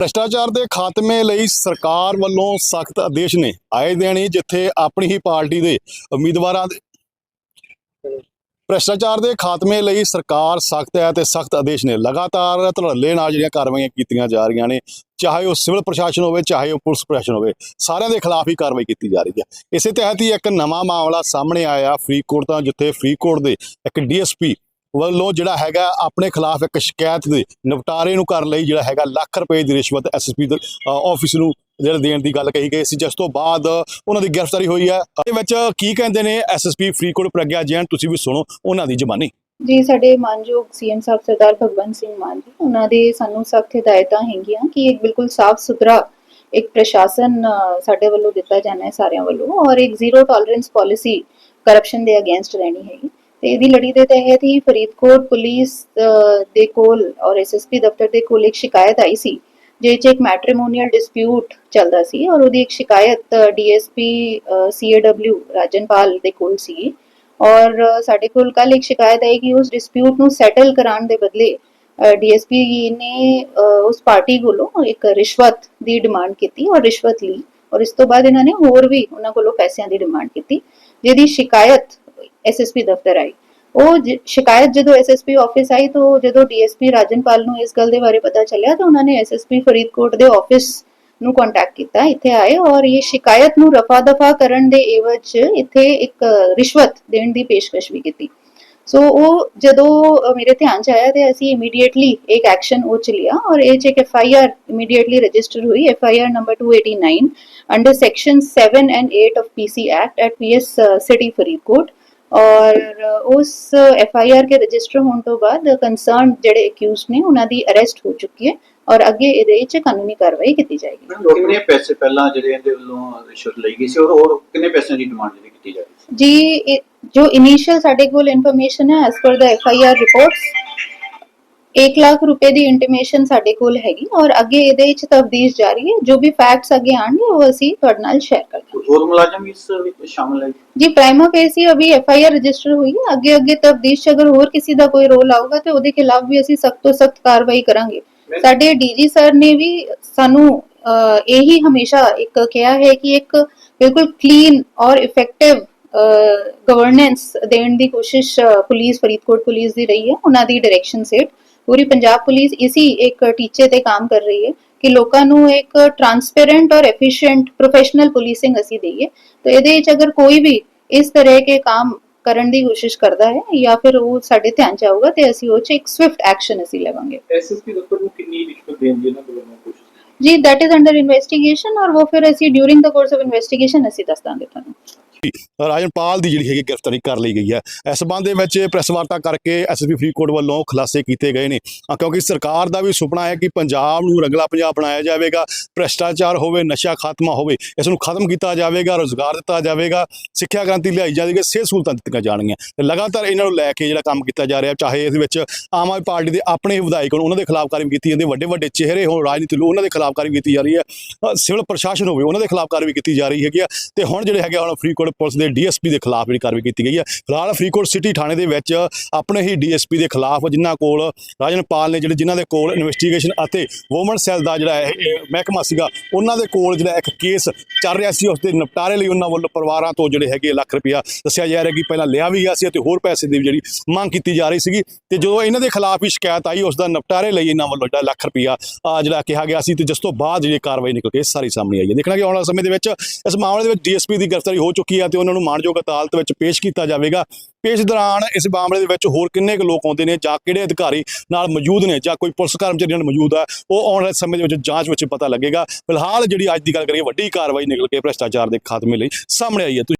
ਭ੍ਰਿਸ਼ਟਾਚਾਰ ਦੇ ਖਾਤਮੇ ਲਈ ਸਰਕਾਰ ਵੱਲੋਂ ਸਖਤ ਆਦੇਸ਼ ਨੇ ਆਏ ਦਿਨ ਹੀ ਜਿੱਥੇ ਆਪਣੀ ਹੀ ਪਾਰਟੀ ਦੇ ਉਮੀਦਵਾਰਾਂ ਦੇ ਭ੍ਰਿਸ਼ਟਾਚਾਰ ਦੇ ਖਾਤਮੇ ਲਈ ਸਰਕਾਰ ਸਖਤ ਹੈ ਤੇ ਸਖਤ ਆਦੇਸ਼ ਨੇ ਲਗਾਤਾਰ ਧੜੱਲੇ ਨਾਲ ਜਿਹੜੀਆਂ ਕਾਰਵਾਈਆਂ ਕੀਤੀਆਂ ਜਾ ਰਹੀਆਂ ਨੇ, ਚਾਹੇ ਉਹ ਸਿਵਲ ਪ੍ਰਸ਼ਾਸਨ ਹੋਵੇ, ਚਾਹੇ ਉਹ ਪੁਲਿਸ ਪ੍ਰਸ਼ਾਸਨ ਹੋਵੇ, ਸਾਰਿਆਂ ਦੇ ਖਿਲਾਫ ਹੀ ਕਾਰਵਾਈ ਕੀਤੀ ਜਾ ਰਹੀ ਹੈ। ਇਸੇ ਤਹਿਤ ਹੀ ਇੱਕ ਨਵਾਂ ਮਾਮਲਾ ਸਾਹਮਣੇ ਆਇਆ ਫਰੀਦਕੋਟ ਤੋਂ, ਜਿੱਥੇ ਫਰੀਦਕੋਟ ਦੇ ਇੱਕ ਡੀਐਸਪੀ ਵੱਲੋਂ ਜਿਹੜਾ ਹੈਗਾ ਆਪਣੇ ਖਿਲਾਫ ਇੱਕ ਸ਼ਿਕਾਇਤ ਦੇ ਨਿਪਟਾਰੇ ਨੂੰ ਕਰਨ ਲਈ ਜਿਹੜਾ ਹੈਗਾ ਲੱਖ ਰੁਪਏ ਦੀ ਰਿਸ਼ਵਤ ਐਸਐਸਪੀ ਆਫਿਸ ਨੂੰ ਜਿਹੜਾ ਦੇਣ ਦੀ ਗੱਲ ਕਹੀ ਗਈ ਸੀ। ਜਿਸ ਤੋਂ ਬਾਅਦ ਉਹਨਾਂ ਦੀ ਗ੍ਰਿਫਤਾਰੀ ਹੋਈ ਹੈ। ਇਹਦੇ ਵਿੱਚ ਕੀ ਕਹਿੰਦੇ ਨੇ ਐਸਐਸਪੀ ਫਰੀਦਕੋਟ ਪ੍ਰਗਿਆ ਜੈਨ? ਤੁਸੀਂ ਵੀ ਸੁਣੋ ਉਹਨਾਂ ਦੀ ਜ਼ਬਾਨੀ। ਜੀ, ਸਾਡੇ ਮਾਨਯੋਗ ਸੀਐਮ ਸਾਹਿਬ ਸਰਦਾਰ ਭਗਵੰਤ ਸਿੰਘ ਮਾਨ ਜੀ, ਉਹਨਾਂ ਦੇ ਸਾਨੂੰ ਸਖਤ ਹਦਾਇਤਾਂ ਹੈਗੀਆਂ ਕਿ ਇੱਕ ਬਿਲਕੁਲ ਸਾਫ਼ ਸੁਥਰਾ ਇੱਕ ਪ੍ਰਸ਼ਾਸਨ ਸਾਡੇ ਵੱਲੋਂ ਦਿੱਤਾ ਜਾਣਾ ਹੈ ਸਾਰਿਆਂ ਵੱਲੋਂ। ਔਰ ਇੱਕ ਜ਼ੀਰੋ ਟੋਲਰੈਂਸ ਪਾਲਿਸੀ ਕਰਪਸ਼ਨ ਦੇ ਅਗੇਂਸਟ ਰਹਿਣੀ ਹੈਗੀ। ਤੇ ਇਹਦੀ ਲੜੀ ਦੇ ਤਹਿਤ ਹੀ ਫਰੀਦਕੋਟ ਪੁਲਿਸ ਦੇ ਕੋਲ ਔਰ ਐਸਐਸਪੀ ਦਫ਼ਤਰ ਦੇ ਕੋਲ ਇੱਕ ਸ਼ਿਕਾਇਤ ਆਈ ਸੀ, ਜਿਹਦੇ 'ਚ ਇੱਕ ਮੈਟ੍ਰੀਮੋਨੀਅਲ ਡਿਸਪਿਊਟ ਚੱਲਦਾ ਸੀ ਔਰ ਉਹਦੀ ਇੱਕ ਸ਼ਿਕਾਇਤ ਡੀਐਸਪੀ ਸੀਏਡਬਲਿਊ ਰਾਜਨਪਾਲ ਦੇ ਕੋਲ ਸੀ। ਔਰ ਸਾਡੇ ਕੋਲ ਕੱਲ ਇੱਕ ਸ਼ਿਕਾਇਤ ਆਈ ਕਿ ਉਸ ਡਿਸਪਿਊਟ ਨੂੰ ਸੈਟਲ ਕਰਾਉਣ ਦੇ ਬਦਲੇ ਡੀਐਸਪੀ ਨੇ ਉਸ ਪਾਰਟੀ ਕੋਲੋਂ ਇੱਕ ਰਿਸ਼ਵਤ ਦੀ ਡਿਮਾਂਡ ਕੀਤੀ ਔਰ ਰਿਸ਼ਵਤ ਲਈ ਔਰ ਇਸ ਤੋਂ ਬਾਅਦ ਇਹਨਾਂ ਨੇ ਹੋਰ ਵੀ ਉਹਨਾਂ ਕੋਲੋਂ ਪੈਸਿਆਂ ਦੀ ਡਿਮਾਂਡ ਕੀਤੀ, ਜਿਹਦੀ ਸ਼ਿਕਾਇਤ ਐਸਐਸਪੀ ਦਫ਼ਤਰ ਆਈ। ਉਹ ਜ- ਸ਼ਿਕਾਇਤ ਜਦੋਂ ਐਸਐਸਪੀ ਆਫਿਸ ਆਈ ਤਾਂ ਜਦੋਂ ਡੀਐਸਪੀ ਰਾਜਨਪਾਲ ਨੂੰ ਇਸ ਗੱਲ ਦੇ ਬਾਰੇ ਪਤਾ ਚੱਲਿਆ ਤਾਂ ਉਹਨਾਂ ਨੇ ਐਸਐਸਪੀ ਫਰੀਦਕੋਟ ਦੇ ਆਫਿਸ ਨੂੰ ਕੰਟੈਕਟ ਕੀਤਾ ਇੱਥੇ ਆਏ ਔਰ ਇਹ ਸ਼ਿਕਾਇਤ ਨੂੰ ਰਫਾ ਦਫਾ ਕਰਨ ਦੇ ਏਵਜ 'ਚ ਇੱਥੇ ਇੱਕ ਰਿਸ਼ਵਤ ਦੇਣ ਦੀ ਪੇਸ਼ਕਸ਼ ਵੀ ਕੀਤੀ। ਸੋ ਉਹ ਜਦੋਂ ਅ, ਮੇਰੇ ਧਿਆਨ ਚ ਆਇਆ ਤੇ ਅਸੀਂ ਇਮੀਡੀਏਟਲੀ ਇੱਕ ਐਕਸ਼ਨ ਉਹ ਚ ਲਿਆ ਔਰ ਇਹ ਚ ਇੱਕ F I R immediately register ਹੋਈ F I R number 289 under section 7 and 8 of PC act at PS city Faridkot. ਔਰ ਉਸ ਐਫ ਆਈ ਆਰ ਕੇ ਰਜਿਸਟਰ ਹੋਣ ਤੋਂ ਬਾਅਦ ਕੰਸਰਨ ਜਿਹੜੇ ਅਕਿਊਜ਼ਡ ਨੇ ਉਹਨਾਂ ਦੀ ਅਰੈਸਟ ਹੋ ਚੁੱਕੀ ਹੈ ਔਰ ਅੱਗੇ ਇਹਦੇ ਵਿੱਚ ਕਾਨੂੰਨੀ ਕਾਰਵਾਈ ਕੀਤੀ ਜਾਏਗੀ। ਕਿੰਨੇ ਪੈਸੇ ਪਹਿਲਾਂ ਜਿਹੜੇ ਇਹਦੇ ਵੱਲੋਂ ਰਿਸ਼ਵਤ ਲਈ ਗਈ ਸੀ ਔਰ ਹੋਰ ਕਿੰਨੇ ਪੈਸਿਆਂ ਦੀ ਡਿਮਾਂਡ ਜਿਹੜੀ ਕੀਤੀ ਜਾ ਰਹੀ ਸੀ? ਜੀ ਜੋ ਇਨੀਸ਼ੀਅਲ ਸਾਡੇ ਕੋਲ ਇਨਫੋਰਮੇਸ਼ਨ ਹੈ as per the F I R reports 1 lakh ਰੁਪਏ ਦੀ ਇੰਟੀਮੇਸ਼ਨ ਸਾਡੇ ਕੋਲ ਹੈਗੀ ਔਰ ਅੱਗੇ ਇਹਦੇ ਵਿੱਚ ਤਫਦੀਸ਼ ਜਾਰੀ ਹੈ। ਜੋ ਵੀ ਫੈਕਟਸ ਅੱਗੇ ਆਣਗੇ ਉਹ ਅਸੀਂ ਤੁਹਾਡੇ ਨਾਲ ਸ਼ੇਅਰ ਵੀ ਇਸ ਵਿੱਚ ਸ਼ਾਮਲ ਹੈ ਜੀ। ਪ੍ਰਾਈਮਾ ਫੇਸੀ ਅਭੀ ਐਫ ਆਈ ਆਰ ਰਜਿਸਟਰ ਹੋਈ ਹੈ। ਅੱਗੇ ਅੱਗੇ ਤਫਦੀਸ਼ 'ਚ ਅਗਰ ਹੋਰ ਕਿਸੇ ਦਾ ਕੋਈ ਰੋਲ ਆਊਗਾ ਤੇ ਉਹਦੇ ਖਿਲਾਫ ਵੀ ਅਸੀਂ ਸਖਤ ਤੋਂ ਸਖਤ ਕਾਰਵਾਈ ਕਰਾਂਗੇ। ਸਾਡੇ ਡੀਜੀ ਸਰ ਨੇ ਵੀ ਸਾਨੂੰ ਅਹ, ਇਹੀ ਹਮੇਸ਼ਾ ਇੱਕ ਕਿਹਾ ਹੈ ਕਿ ਇੱਕ ਬਿਲਕੁਲ ਕਲੀਨ ਔਰ ਇਫੈਕਟਿਵ ਗਵਰਨੈਂਸ ਦੇਣ ਦੀ ਕੋਸ਼ਿਸ਼ ਅਹ, ਪੁਲਿਸ ਫਰੀਦਕੋਟ ਪੁਲਿਸ ਦੀ ਰਹੀ ਹੈ। ਉਹਨਾਂ ਦੀ ਡਾਇਰੈਕਸ਼ਨ ਸੇਟ ਪੂਰੀ ਪੰਜਾਬ ਪੁਲਿਸ ਇਸੀ ਇੱਕ ਟੀਚੇ ਤੇ ਕੰਮ ਕਰ ਰਹੀ ਹੈ। ਕਿ ਲੋਕਾਂ ਨੂੰ ਇੱਕ ਟਰਾਂਸਪੇਰੈਂਟ ਔਰ ਐਫੀਸ਼ੀਐਂਟ ਪ੍ਰੋਫੈਸ਼ਨਲ ਪੁਲਿਸਿੰਗ ਅਸੀਂ ਦਈਏ। ਤਾਂ ਇਹਦੇ ਵਿੱਚ ਅਗਰ ਕੋਈ ਵੀ ਇਸ ਤਰ੍ਹਾਂ ਕੇ ਕੰਮ ਕਰਨ ਦੀ ਕੋਸ਼ਿਸ਼ ਕਰਦਾ ਹੈ ਜਾਂ ਫਿਰ ਉਹ ਸਾਡੇ ਧਿਆਨ ਚ ਆਊਗਾ ਤੇ ਅਸੀਂ ਉਹ ਚ ਇੱਕ ਸਵਿਫਟ ਐਕਸ਼ਨ ਅਸੀਂ ਲਵਾਂਗੇ। ਐਸਐਸਪੀ ਦਫ਼ਤਰ ਨੂੰ ਕਿੰਨੀ ਰਿਸ਼ਵਤ ਦੇਣ ਦੀ ਇਹਨਾਂ ਕੋਲੋਂ ਕੋਸ਼ਿਸ਼? ਜੀ that is under investigation ਔਰ ਉਹ ਫਿਰ ਅਸੀਂ ਡਿਊਰਿੰਗ ਦਾ ਕੋਰਸ ਆਫ ਇਨਵੈਸਟੀਗੇਸ਼ਨ ਅਸੀਂ ਦੱਸ ਦਾਂਗੇ ਤੁਹਾਨੂੰ। ਰਾਜਨਪਾਲ ਦੀ ਜਿਹੜੀ ਹੈਗੀ ਗ੍ਰਿਫਤਾਰੀ ਕਰ ਲਈ ਗਈ ਹੈ। ਇਸ ਸੰਬੰਧ ਦੇ ਵਿੱਚ ਪ੍ਰੈਸ ਵਾਰਤਾ ਕਰਕੇ ਐਸਐਸਪੀ ਫਰੀਦਕੋਟ ਵੱਲੋਂ ਖੁਲਾਸੇ ਕੀਤੇ ਗਏ ਨੇ। ਕਿਉਂਕਿ ਸਰਕਾਰ ਦਾ ਵੀ ਸੁਪਨਾ ਹੈ ਕਿ ਪੰਜਾਬ ਨੂੰ ਰੰਗਲਾ ਪੰਜਾਬ ਬਣਾਇਆ ਜਾਵੇਗਾ ਭ੍ਰਿਸ਼ਟਾਚਾਰ ਹੋਵੇ ਨਸ਼ਾ ਖਾਤਮਾ ਹੋਵੇ ਇਸ ਨੂੰ ਖਤਮ ਕੀਤਾ ਜਾਵੇਗਾ ਰੋਜ਼ਗਾਰ ਦਿੱਤਾ ਜਾਵੇਗਾ ਸਿੱਖਿਆ ਕ੍ਰਾਂਤੀ ਲਿਆਈ ਜਾਵੇਗੀ ਸਿਹਤ ਸਹੂਲਤਾਂ ਦਿੱਤੀਆਂ ਜਾਣਗੀਆਂ। ਤੇ ਲਗਾਤਾਰ ਇਹਨਾਂ ਨੂੰ ਲੈ ਕੇ ਜਿਹੜਾ ਕੰਮ ਕੀਤਾ ਜਾ ਰਿਹਾ ਚਾਹੇ ਇਸ ਵਿੱਚ ਆਮ ਆਦਮੀ ਪਾਰਟੀ ਦੇ ਆਪਣੇ ਹੀ ਵਿਧਾਇਕ ਹੋਣ ਉਹਨਾਂ ਦੇ ਖਿਲਾਫ ਕਾਰਵਾਈ ਕੀਤੀ ਜਾਂਦੀ ਹੈ ਵੱਡੇ ਵੱਡੇ ਚਿਹਰੇ ਹੋਣ ਰਾਜਨੀਤੀ ਲੋਕ ਉਹਨਾਂ ਦੇ ਖਿਲਾਫ ਕਾਰਵਾਈ ਕੀਤੀ ਜਾ ਰਹੀ ਹੈ ਸਿਵਲ ਪ੍ਰਸ਼ਾਸਨ ਹੋਵੇ ਉਹਨਾਂ ਦੇ ਖਿਲਾਫ ਕਾਰਵਾਈ ਕੀਤੀ ਜਾ ਰਹੀ ਹੈਗੀ ਆ ਤੇ ਹੁਣ ਜਿਹੜੇ ਹੈਗੇ ਆ, ਹੁਣ ਫਰੀਦਕੋਟ ਪੁਲਿਸ ਦੇ ਡੀਐਸਪੀ ਦੇ ਖਿਲਾਫ ਜਿਹੜੀ ਕਾਰਵਾਈ ਕੀਤੀ ਗਈ ਹੈ। ਫਿਲਹਾਲ ਫਰੀਦਕੋਟ ਸਿਟੀ ਥਾਣੇ ਦੇ ਵਿੱਚ ਆਪਣੇ ਹੀ ਡੀਐਸਪੀ ਦੇ ਖਿਲਾਫ ਜਿਨ੍ਹਾਂ ਕੋਲ ਰਾਜਨਪਾਲ ਨੇ ਜਿਹੜੇ ਜਿਨ੍ਹਾਂ ਦੇ ਕੋਲ ਇਨਵੈਸਟੀਗੇਸ਼ਨ ਅਤੇ ਵੂਮਨ ਸੈੱਲ ਦਾ ਜਿਹੜਾ ਮਹਿਕਮਾ ਸੀਗਾ, ਉਹਨਾਂ ਦੇ ਕੋਲ ਜਿਹੜਾ ਇੱਕ ਕੇਸ ਚੱਲ ਰਿਹਾ ਸੀ ਉਸ ਦੇ ਨਿਪਟਾਰੇ ਲਈ ਉਹਨਾਂ ਵੱਲੋਂ ਪਰਿਵਾਰਾਂ ਤੋਂ ਜਿਹੜੇ ਹੈਗੇ ਲੱਖ ਰੁਪਇਆ ਦੱਸਿਆ ਜਾ ਰਿਹਾ ਕਿ ਪਹਿਲਾਂ ਲਿਆ ਵੀ ਗਿਆ ਸੀ ਅਤੇ ਹੋਰ ਪੈਸੇ ਦੀ ਵੀ ਜਿਹੜੀ ਮੰਗ ਕੀਤੀ ਜਾ ਰਹੀ ਸੀਗੀ ਤੇ ਜਦੋਂ ਇਹਨਾਂ ਦੇ ਖਿਲਾਫ ਹੀ ਸ਼ਿਕਾਇਤ ਆਈ ਉਸ ਦਾ ਨਿਪਟਾਰੇ ਲਈ ਇਹਨਾਂ ਵੱਲੋਂ ਜਿਹੜਾ ਲੱਖ ਰੁਪਇਆ ਜਿਹੜਾ ਕਿਹਾ ਗਿਆ ਸੀ ਤੇ ਜਿਸ ਤੋਂ ਬਾਅਦ ਜਿਹੜੀ ਕਾਰਵਾਈ ਨਿਕਲ ਕੇ ਸਾਰੀ ਸਾਹਮਣੇ ਆਈ ਹੈ। ਦੇਖਣਾ ਕਿ ਆਉਣ ਵਾਲੇ ਸਮੇਂ ਦੇ ਵਿੱਚ ਇਸ ਮਾਮਲੇ ਦੇ ਵਿੱਚ ਡੀਐਸਪੀ ਦੀ ਗ੍ਰਿਫਤਾਰੀ ਹੋ ਚੁੱਕੀ ਹੈ। ਤੇ ਉਹਨਾਂ ਨੂੰ ਮਾਣਯੋਗ ਅਦਾਲਤ ਵਿੱਚ ਪੇਸ਼ ਕੀਤਾ ਜਾਵੇਗਾ। ਪੇਸ਼ ਦੌਰਾਨ ਇਸ ਮਾਮਲੇ ਦੇ ਵਿੱਚ ਹੋਰ ਕਿੰਨੇ ਕੁ ਲੋਕ ਆਉਂਦੇ ਨੇ ਜਾਂ ਕਿਹੜੇ ਅਧਿਕਾਰੀ ਨਾਲ ਮੌਜੂਦ ਨੇ ਜਾਂ ਕੋਈ ਪੁਲਿਸ ਕਰਮਚਾਰੀ ਨਾਲ ਮੌਜੂਦ ਹੈ ਉਹ ਆਉਣ ਵਾਲੇ ਸਮੇਂ ਦੇ ਵਿੱਚ ਜਾਂਚ ਵਿੱਚ ਪਤਾ ਲੱਗੇਗਾ। ਫਿਲਹਾਲ ਜਿਹੜੀ ਅੱਜ ਦੀ ਗੱਲ ਕਰੀਏ, ਵੱਡੀ ਕਾਰਵਾਈ ਨਿਕਲ ਕੇ ਭ੍ਰਿਸ਼ਟਾਚਾਰ ਦੇ ਖਾਤਮੇ ਲਈ ਸਾਹਮਣੇ ਆਈ ਹੈ।